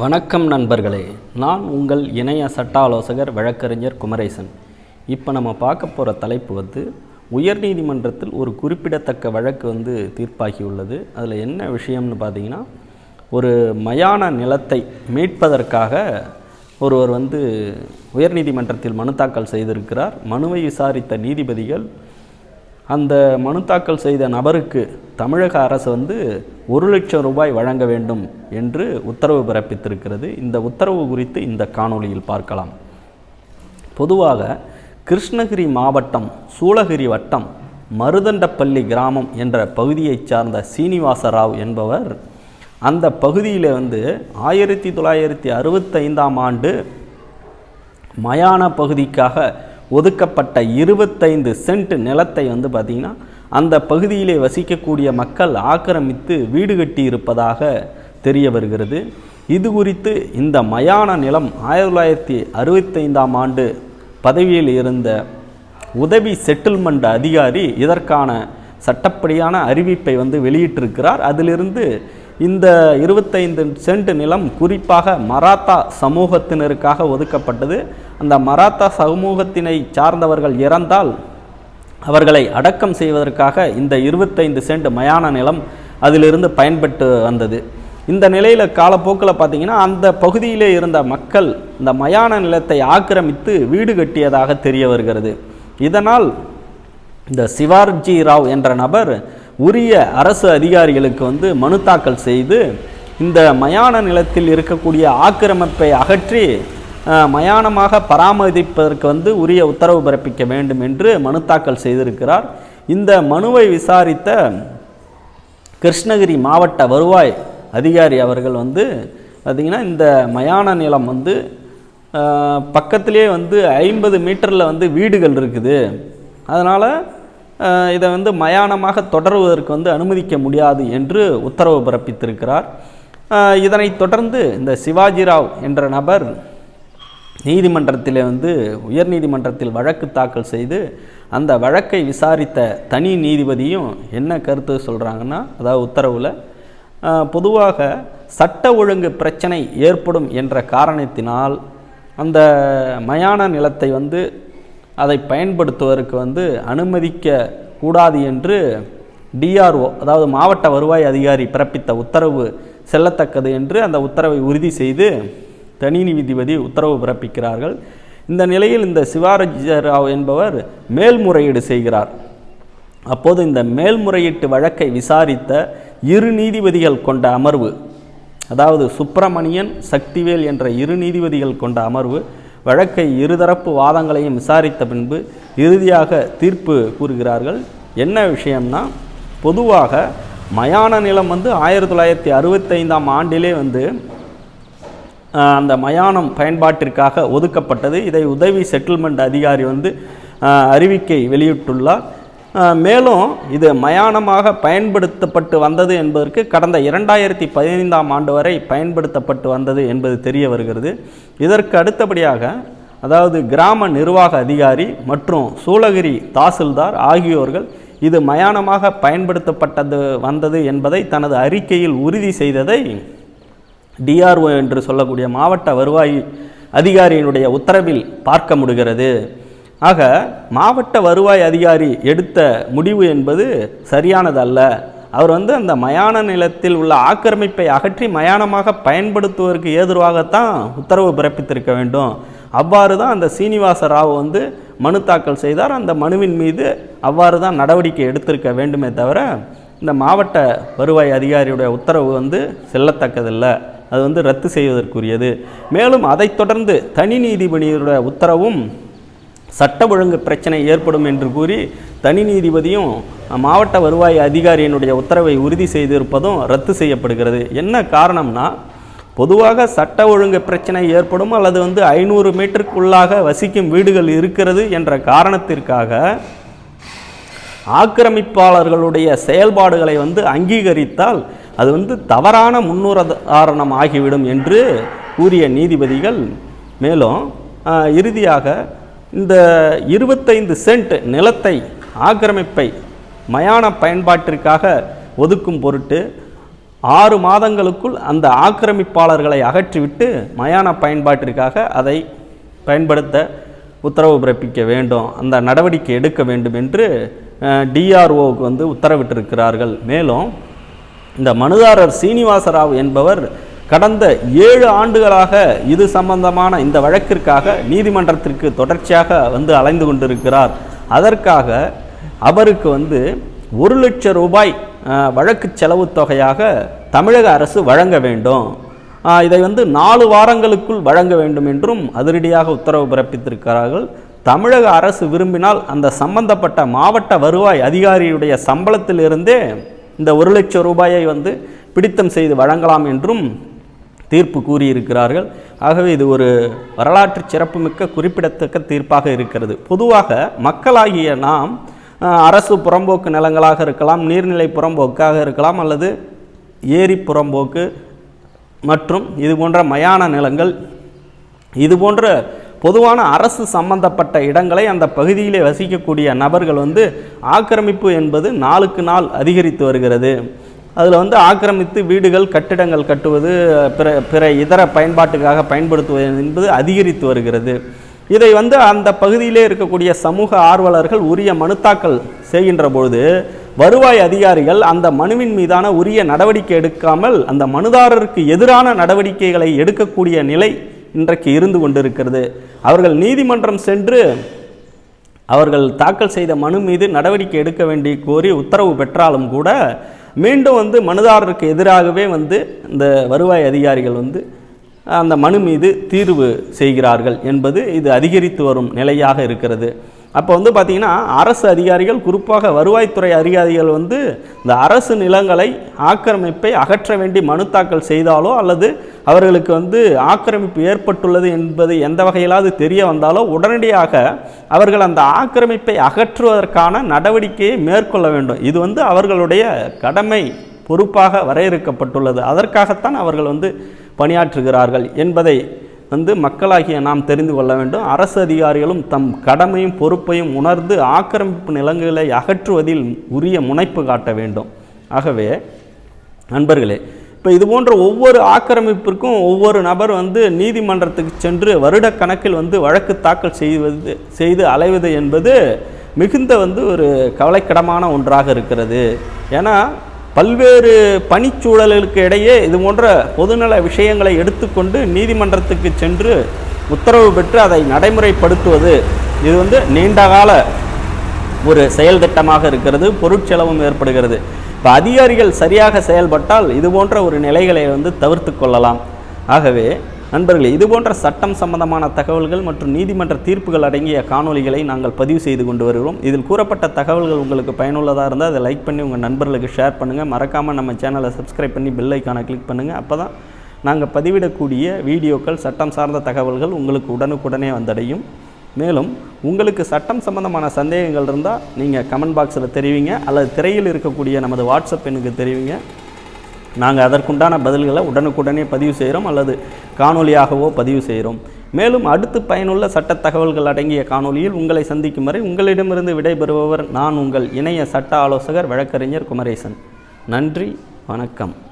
வணக்கம் நண்பர்களே. நான் உங்கள் இணைய சட்ட ஆலோசகர் வழக்கறிஞர் குமரேசன். இப்போ நம்ம பார்க்க போகிற தலைப்பு வந்து உயர்நீதிமன்றத்தில் ஒரு குறிப்பிடத்தக்க வழக்கு வந்து தீர்ப்பாகியுள்ளது. அதில் என்ன விஷயம்னு பார்த்தீங்கன்னா ஒரு மயான நிலத்தை மீட்பதற்காக ஒருவர் வந்து உயர்நீதிமன்றத்தில் மனு தாக்கல் செய்திருக்கிறார். மனுவை விசாரித்த நீதிபதிகள் அந்த மனு தாக்கல் செய்த நபருக்கு தமிழக அரசு வந்து ஒரு லட்சம் ரூபாய் வழங்க வேண்டும் என்று உத்தரவு பிறப்பித்திருக்கிறது. இந்த உத்தரவு குறித்து இந்த காணொளியில் பார்க்கலாம். பொதுவாக கிருஷ்ணகிரி மாவட்டம் சூளகிரி வட்டம் மருதண்டப்பள்ளி கிராமம் என்ற பகுதியைச் சார்ந்த சீனிவாச ராவ் என்பவர் அந்த பகுதியில் வந்து ஆயிரத்தி தொள்ளாயிரத்தி அறுபத்தைந்தாம் ஆண்டு மயான பகுதிக்காக ஒதுக்கப்பட்ட இருபத்தைந்து சென்ட் நிலத்தை வந்து பார்த்திங்கன்னா அந்த பகுதியிலே வசிக்கக்கூடிய மக்கள் ஆக்கிரமித்து வீடு கட்டி இருப்பதாக தெரிய வருகிறது. இது குறித்து இந்த மயான நிலம் ஆயிரத்தி தொள்ளாயிரத்தி அறுபத்தைந்தாம் ஆண்டு பதவியில் இருந்த உதவி செட்டில்மெண்ட் அதிகாரி இதற்கான சட்டப்படியான அறிவிப்பை வந்து வெளியிட்டிருக்கிறார். அதிலிருந்து இந்த இருபத்தைந்து சென்ட் நிலம் குறிப்பாக மராத்தா சமூகத்தினருக்காக ஒதுக்கப்பட்டது. அந்த மராத்தா சமூகத்தினை சார்ந்தவர்கள் இறந்தால் அவர்களை அடக்கம் செய்வதற்காக இந்த இருபத்தைந்து சென்ட் மயான நிலம் அதிலிருந்து பயன்பட்டு வந்தது. இந்த நிலையில் காலப்போக்கில் பார்த்தீங்கன்னா அந்த பகுதியிலே இருந்த மக்கள் இந்த மயான நிலத்தை ஆக்கிரமித்து வீடு கட்டியதாக தெரிய வருகிறது. இதனால் இந்த சிவார்ஜி ராவ் என்ற நபர் உரிய அரசு அதிகாரிகளுக்கு வந்து மனு தாக்கல் செய்து இந்த மயான நிலத்தில் இருக்கக்கூடிய ஆக்கிரமிப்பை அகற்றி மயானமாக பராமரிப்பதற்கு வந்து உரிய உத்தரவு பிறப்பிக்க வேண்டும் என்று மனு தாக்கல் செய்திருக்கிறார். இந்த மனுவை விசாரித்த கிருஷ்ணகிரி மாவட்ட வருவாய் அதிகாரி அவர்கள் வந்து பார்த்திங்கன்னா இந்த மயான நிலம் வந்து பக்கத்திலே வந்து ஐம்பது மீட்டரில் வந்து வீடுகள் இருக்குது. அதனால் இதை வந்து மயானமாக தொடருவதற்கு வந்து அனுமதிக்க முடியாது என்று உத்தரவு பிறப்பித்திருக்கிறார். இதனைத் தொடர்ந்து இந்த சிவாஜிராவ் என்ற நபர் நீதிமன்றத்திலே வந்து உயர்நீதிமன்றத்தில் வழக்கு தாக்கல் செய்து அந்த வழக்கை விசாரித்த தனி நீதிபதியும் என்ன கருத்து சொல்கிறாங்கன்னா அதாவது உத்தரவில் பொதுவாக சட்ட ஒழுங்கு பிரச்சனை ஏற்படும் என்ற காரணத்தினால் அந்த மயான நிலத்தை வந்து அதை பயன்படுத்துவதற்கு வந்து அனுமதிக்க கூடாது என்று டிஆர்ஓ அதாவது மாவட்ட வருவாய் அதிகாரி பிறப்பித்த உத்தரவு செல்லத்தக்கது என்று அந்த உத்தரவை உறுதி செய்து தனி நீதிபதி உத்தரவு பிறப்பிக்கிறார்கள். இந்த நிலையில் இந்த சிவாரஜராவ் என்பவர் மேல்முறையீடு செய்கிறார். அப்போது இந்த மேல்முறையீட்டு வழக்கை விசாரித்த இரு நீதிபதிகள் கொண்ட அமர்வு அதாவது சுப்பிரமணியன் சக்திவேல் என்ற இரு நீதிபதிகள் கொண்ட அமர்வு வழக்கை இருதரப்பு வாதங்களையும் விசாரித்த பின்பு இறுதியாக தீர்ப்பு கூறுகிறார்கள். என்ன விஷயம்னா பொதுவாக மயான நிலம் வந்து ஆயிரத்தி தொள்ளாயிரத்தி அறுபத்தைந்தாம் ஆண்டிலே வந்து அந்த மயானம் பயன்பாட்டிற்காக ஒதுக்கப்பட்டது. இதை உதவி செட்டில்மெண்ட் அதிகாரி வந்து அறிவிக்கை வெளியிட்டுள்ளார். மேலும் இது மயானமாக பயன்படுத்தப்பட்டு வந்தது என்பதற்கு கடந்த இரண்டாயிரத்தி பதினைந்தாம் ஆண்டு வரை பயன்படுத்தப்பட்டு வந்தது என்பது தெரிய வருகிறது. இதற்கு அடுத்தபடியாக அதாவது கிராம நிர்வாக அதிகாரி மற்றும் சூளகிரி தாசில்தார் ஆகியோர்கள் இது மயானமாக பயன்படுத்தப்பட்டது வந்தது என்பதை தனது அறிக்கையில் உறுதி செய்ததை டிஆர்ஓ என்று சொல்லக்கூடிய மாவட்ட வருவாய் அதிகாரியினுடைய உத்தரவில் பார்க்க முடிகிறது. ஆக மாவட்ட வருவாய் அதிகாரி எடுத்த முடிவு என்பது சரியானதல்ல. அவர் வந்து அந்த மயான நிலத்தில் உள்ள ஆக்கிரமிப்பை அகற்றி மயானமாக பயன்படுத்துவதற்கு ஏதுவாகத்தான் உத்தரவு பிறப்பித்திருக்க வேண்டும். அவ்வாறு தான் அந்த சீனிவாச ராவ் வந்து மனு தாக்கல் செய்தார். அந்த மனுவின் மீது அவ்வாறு தான் நடவடிக்கை எடுத்திருக்க வேண்டுமே தவிர இந்த மாவட்ட வருவாய் அதிகாரியுடைய உத்தரவு வந்து செல்லத்தக்கதில்லை. அது வந்து ரத்து செய்வதற்குரியது. மேலும் அதைத் தொடர்ந்து தனி நீதிபதியுடைய உத்தரவும் சட்ட ஒழுங்கு பிரச்சனை ஏற்படும் என்று கூறி தனி நீதிபதியும் மாவட்ட வருவாய் அதிகாரியினுடைய உத்தரவை உறுதி செய்திருப்பதும் ரத்து செய்யப்படுகிறது. என்ன காரணம்னா பொதுவாக சட்ட ஒழுங்கு பிரச்சனை ஏற்படும் அல்லது வந்து ஐநூறு மீட்டருக்குள்ளாக வசிக்கும் வீடுகள் இருக்கிறது என்ற காரணத்திற்காக ஆக்கிரமிப்பாளர்களுடைய செயல்பாடுகளை வந்து அங்கீகரித்தால் அது வந்து தவறான முன்னுதாரணம் ஆகிவிடும் என்று கூறிய நீதிபதிகள் மேலும் இறுதியாக இந்த இருபத்தைந்து சென்ட் நிலத்தை ஆக்கிரமிப்பை மயான பயன்பாட்டிற்காக ஒதுக்கும் பொருட்டு ஆறு மாதங்களுக்குள் அந்த ஆக்கிரமிப்பாளர்களை அகற்றிவிட்டு மயான பயன்பாட்டிற்காக அதை பயன்படுத்த உத்தரவு பிறப்பிக்க வேண்டும் அந்த நடவடிக்கை எடுக்க வேண்டும் என்று டிஆர்ஓவுக்கு வந்து உத்தரவிட்டிருக்கிறார்கள். மேலும் இந்த மனுதாரர் சீனிவாசராவ் என்பவர் கடந்த ஏழு ஆண்டுகளாக இது சம்பந்தமான இந்த வழக்கிற்காக நீதிமன்றத்திற்கு தொடர்ச்சியாக வந்து அலைந்து கொண்டிருக்கிறார். அதற்காக அவருக்கு வந்து ஒரு லட்சம் ரூபாய் வழக்கு செலவு தொகையாக தமிழக அரசு வழங்க வேண்டும். இதை வந்து நாலு வாரங்களுக்குள் வழங்க வேண்டும் என்றும் அதிரடியாக உத்தரவு பிறப்பித்திருக்கிறார்கள். தமிழக அரசு விரும்பினால் அந்த சம்பந்தப்பட்ட மாவட்ட வருவாய் அதிகாரியுடைய சம்பளத்திலிருந்தே இந்த ஒரு லட்சம் ரூபாயை வந்து பிடித்தம் செய்து வழங்கலாம் என்றும் தீர்ப்பு கூறியிருக்கிறார்கள். ஆகவே இது ஒரு வரலாற்று சிறப்புமிக்க குறிப்பிடத்தக்க தீர்ப்பாக இருக்கிறது. பொதுவாக மக்களாகிய நாம் அரசு புறம்போக்கு நிலங்களாக இருக்கலாம் நீர்நிலை புறம்போக்காக இருக்கலாம் அல்லது ஏரி புறம்போக்கு மற்றும் இது போன்ற மயான நிலங்கள் இது போன்ற பொதுவான அரசு சம்பந்தப்பட்ட இடங்களை அந்த பகுதியிலே வசிக்கக்கூடிய நபர்கள் வந்து ஆக்கிரமிப்பு என்பது நாளுக்கு நாள் அதிகரித்து வருகிறது. அதில் வந்து ஆக்கிரமித்து வீடுகள் கட்டிடங்கள் கட்டுவது பிற பிற இதர பயன்பாட்டுக்காக பயன்படுத்துவது என்பது அதிகரித்து வருகிறது. இதை வந்து அந்த பகுதியிலே இருக்கக்கூடிய சமூக ஆர்வலர்கள் உரிய மனுத்தாக்கல் செய்கின்ற பொழுது வருவாய் அதிகாரிகள் அந்த மனுவின் மீதான உரிய நடவடிக்கை எடுக்காமல் அந்த மனுதாரருக்கு எதிரான நடவடிக்கைகளை எடுக்கக்கூடிய நிலை இன்றைக்கு இருந்து கொண்டிருக்கிறது. அவர்கள் நீதிமன்றம் சென்று அவர்கள் தாக்கல் செய்த மனு மீது நடவடிக்கை எடுக்க வேண்டி கோரி உத்தரவு பெற்றாலும் கூட மீண்டும் வந்து மனுதாரருக்கு எதிராகவே வந்து இந்த வருவாய் அதிகாரிகள் வந்து அந்த மனு மீது தீர்வு செய்கிறார்கள் என்பது இது அதிகரித்து வரும் நிலையாக இருக்கிறது. அப்போ வந்து பார்த்திங்கன்னா அரசு அதிகாரிகள் குறிப்பாக வருவாய்த்துறை அதிகாரிகள் வந்து இந்த அரசு நிலங்களை ஆக்கிரமிப்பை அகற்ற வேண்டி மனு தாக்கல் செய்தாலோ அல்லது அவர்களுக்கு வந்து ஆக்கிரமிப்பு ஏற்பட்டுள்ளது என்பது எந்த வகையிலாவது தெரிய வந்தாலோ உடனடியாக அவர்கள் அந்த ஆக்கிரமிப்பை அகற்றுவதற்கான நடவடிக்கையை மேற்கொள்ள வேண்டும். இது வந்து அவர்களுடைய கடமை பொறுப்பாக வரையறுக்கப்பட்டுள்ளது. அதற்காகத்தான் அவர்கள் வந்து பணியாற்றுகிறார்கள் என்பதை வந்து மக்களாகிய நாம் தெரிந்து கொள்ள வேண்டும். அரசு அதிகாரிகளும் தம் கடமையும் பொறுப்பையும் உணர்ந்து ஆக்கிரமிப்பு நிலங்களை அகற்றுவதில் உரிய முனைப்பு காட்ட வேண்டும். ஆகவே நண்பர்களே இப்போ இது போன்ற ஒவ்வொரு ஆக்கிரமிப்பிற்கும் ஒவ்வொரு நபர் வந்து நீதிமன்றத்துக்கு சென்று வருடக்கணக்கில் வந்து வழக்கு தாக்கல் செய்வது செய்து அலைவது என்பது மிகுந்த வந்து ஒரு கவலைக்கிடமான ஒன்றாக இருக்கிறது. ஏன்னா பல்வேறு பணிச்சூழல்களுக்கு இடையே இது போன்ற பொதுநல விஷயங்களை எடுத்துக்கொண்டு நீதிமன்றத்துக்கு சென்று உத்தரவு பெற்று அதை நடைமுறைப்படுத்துவது. இது வந்து நீண்டகால ஒரு செயல் திட்டமாக இருக்கிறது பொருட்செலவும் ஏற்படுகிறது. இப்போ அதிகாரிகள் சரியாக செயல்பட்டால் இது போன்ற ஒரு நிலைகளை வந்து தவிர்த்து கொள்ளலாம். ஆகவே நண்பர்களே இதுபோன்ற சட்டம் சம்பந்தமான தகவல்கள் மற்றும் நீதிமன்ற தீர்ப்புகள் அடங்கிய காணொளிகளை நாங்கள் பதிவு செய்து கொண்டு வருகிறோம். இதில் கூறப்பட்ட தகவல்கள் உங்களுக்கு பயனுள்ளதாக இருந்தால் அதை லைக் பண்ணி உங்கள் நண்பர்களுக்கு ஷேர் பண்ணுங்கள் மறக்காமல் நம்ம சேனலை சப்ஸ்கிரைப் பண்ணி பெல் ஐக்கானை கிளிக் பண்ணுங்கள் அப்போ தான் நாங்கள் பதிவிடக்கூடிய வீடியோக்கள் சட்டம் சார்ந்த தகவல்கள் உங்களுக்கு உடனுக்குடனே வந்தடையும். மேலும் உங்களுக்கு சட்டம் சம்பந்தமான சந்தேகங்கள் இருந்தால் நீங்கள் கமெண்ட் பாக்ஸில் தெரிவிங்க. அல்லது திரையில் இருக்கக்கூடிய நமது வாட்ஸ்அப் எண்ணுக்கு தெரிவிங்க. நாங்கள் அதற்குண்டான பதில்களை உடனுக்குடனே பதிவு செய்கிறோம் அல்லது காணொலியாகவோ பதிவு செய்கிறோம். மேலும் அடுத்து பயனுள்ள சட்ட தகவல்கள் அடங்கிய காணொளியில் உங்களை சந்திக்கும் வரை உங்களிடமிருந்து விடைபெறுபவர் நான் உங்கள் இணைய சட்ட ஆலோசகர் வழக்கறிஞர் குமரேசன். நன்றி வணக்கம்.